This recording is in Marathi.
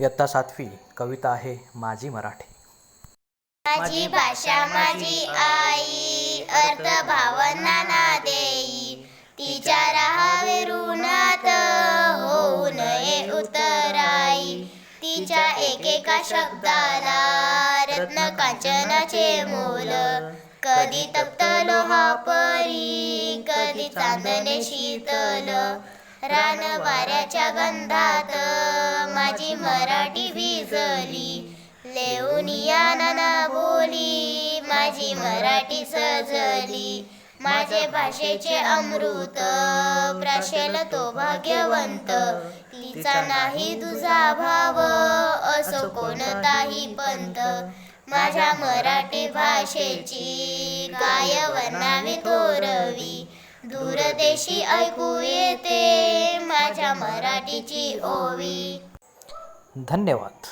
इयत्ता सातवी कविता आहे माझी मराठी. माझी भाषा माझी आई अर्थ भावना ना देई. तिच्या राहावे ऋणात होऊ नये उतराई तिच्या एकेका शब्दाला रत्न कांचनाचे मोल. कधी तप्त लोहा परी कधी चांदणे शीतल. रान वाऱ्याच्या गंधात मराठी भिजली. लेऊन नाना बोली माझी मराठी सजली. माझे भाषेचे अमृत प्राशेल तो भाग्यवंत. तिचा नाही तुझा भाव असो कोणताही पंत. माझ्या मराठी भाषेची काय वर्णावे तोरवी दूरदेशी ऐकू येते माझ्या मराठीची ओवी. धन्यवाद.